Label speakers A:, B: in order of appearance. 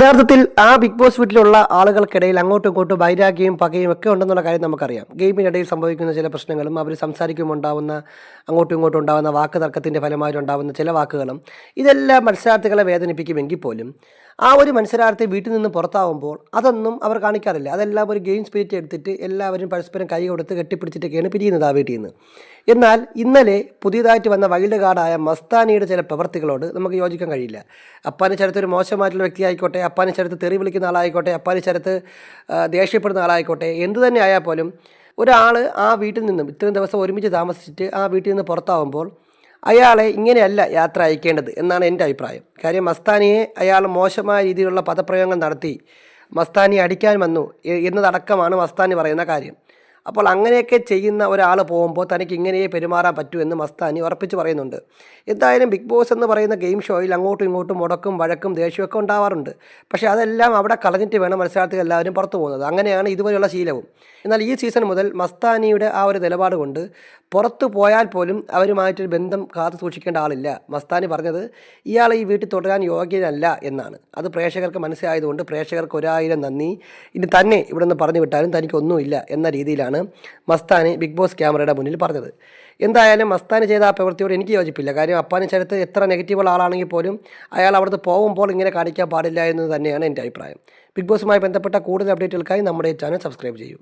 A: യഥാർത്ഥത്തിൽ ആ big boss വീട്ടിലുള്ള ആളുകൾക്കിടയിൽ അങ്ങോട്ടും ഇങ്ങോട്ടും വൈരാഗ്യവും പകയും ഒക്കെ ഉണ്ടെന്നുള്ള കാര്യം നമുക്കറിയാം. ഗെയിമിനിടയിൽ സംഭവിക്കുന്ന ചില പ്രശ്നങ്ങളും അവർ സംസാരിക്കുമ്പോൾ ഉണ്ടാവുന്ന അങ്ങോട്ടും ഇങ്ങോട്ടും ഉണ്ടാകുന്ന വാക്ക് തർക്കത്തിന്റെ ഫലമായിട്ടുണ്ടാകുന്ന ചില വാക്കുകളും ഇതെല്ലാം മത്സരാർത്ഥികളെ വേദനിപ്പിക്കുമെങ്കിൽ പോലും ആ ഒരു മത്സരാർത്ഥി വീട്ടിൽ നിന്ന് പുറത്താവുമ്പോൾ അതൊന്നും അവർ കാണിക്കാറില്ല. അതെല്ലാം ഒരു ഗെയിം സ്പിരിറ്റ് എടുത്തിട്ട് എല്ലാവരും പരസ്പരം കൈ കൊടുത്ത് കെട്ടിപ്പിടിച്ചിട്ടൊക്കെയാണ് പിരിയുന്നത് ആ വീട്ടിൽ നിന്ന്. എന്നാൽ ഇന്നലെ പുതിയതായിട്ട് വന്ന വൈൽഡ് കാർഡായ മസ്താനിയുടെ ചില പ്രവർത്തികളോട് നമുക്ക് യോജിക്കാൻ കഴിയില്ല. അപ്പാന്റെ ചരത്ത് ഒരു മോശമായിട്ടുള്ള വ്യക്തി ആയിക്കോട്ടെ അപ്പാന്റെ ചരത്ത് തെറി വിളിക്കുന്ന ആളായിക്കോട്ടെ അപ്പാന്റെ ചരത്ത് ദേഷ്യപ്പെടുന്ന ആളായിക്കോട്ടെ എന്തു തന്നെ ആയാൽ പോലും ഒരാൾ ആ വീട്ടിൽ നിന്നും ഇത്രയും ദിവസം ഒരുമിച്ച് താമസിച്ചിട്ട് ആ വീട്ടിൽ നിന്ന് പുറത്താവുമ്പോൾ അയാളെ ഇങ്ങനെയല്ല യാത്ര അയക്കേണ്ടത് എന്നാണ് എന്റെ അഭിപ്രായം. കാര്യം മസ്താനിയെ അയാൾ മോശമായ രീതിയിലുള്ള പദപ്രയോഗങ്ങൾ നടത്തി മസ്താനി അടിക്കാൻ വന്നു എന്നതടക്കമാണ് മസ്താനി പറയുന്ന കാര്യം. അപ്പോൾ അങ്ങനെയൊക്കെ ചെയ്യുന്ന ഒരാൾ പോകുമ്പോൾ തനിക്ക് ഇങ്ങനെയേ പെരുമാറാൻ പറ്റൂ എന്ന് മസ്താനി ഉറപ്പിച്ച് പറയുന്നുണ്ട്. എന്തായാലും ബിഗ് ബോസ് എന്ന് പറയുന്ന ഗെയിം ഷോയിൽ അങ്ങോട്ടും ഇങ്ങോട്ടും മുടക്കും വഴക്കും ദേഷ്യമൊക്കെ ഉണ്ടാവാറുണ്ട്. പക്ഷേ അതെല്ലാം അവിടെ കളഞ്ഞിട്ട് വേണം മത്സരാർത്ഥികൾ എല്ലാവരും പുറത്തു പോകുന്നത്. അങ്ങനെയാണ് ഇതുവരെയുള്ള ശീലവും. എന്നാൽ ഈ സീസൺ മുതൽ മസ്താനിയുടെ ആ ഒരു നിലപാട് കൊണ്ട് പുറത്തു പോയാൽ പോലും അവരുമായിട്ടൊരു ബന്ധം കാത്തു സൂക്ഷിക്കേണ്ട ആളില്ല. മസ്താനി പറഞ്ഞത് ഇയാൾ ഈ വീട്ടിൽ തുടരാൻ യോഗ്യനല്ല എന്നാണ്. അത് പ്രേക്ഷകർക്ക് മനസ്സിലായതുകൊണ്ട് പ്രേക്ഷകർക്ക് ഒരായിരം നന്ദി. ഇനി തന്നെ ഇവിടെ നിന്ന് പറഞ്ഞു വിട്ടാലും തനിക്കൊന്നുമില്ല എന്ന രീതിയിലാണ് മസ്താനി ബിഗ് ബോസ് ക്യാമറയുടെ മുന്നിൽ പറഞ്ഞത്. എന്തായാലും മസ്താനി ചെയ്ത ആ പ്രവൃത്തിയോട് എനിക്ക് യോജിപ്പില്ല. കാര്യം അപ്പാനെ ചരത്ത് എത്ര നെഗറ്റീവുള്ള ആളാണെങ്കിൽ പോലും അയാൾ അവിടുത്തെ പോകുമ്പോൾ ഇങ്ങനെ കാണിക്കാൻ പാടില്ല എന്ന് തന്നെയാണ് എന്റെ അഭിപ്രായം. ബിഗ് ബോസുമായി ബന്ധപ്പെട്ട കൂടുതൽ അപ്ഡേറ്റുകൾക്കായി നമ്മുടെ ചാനൽ സബ്സ്ക്രൈബ് ചെയ്യൂ.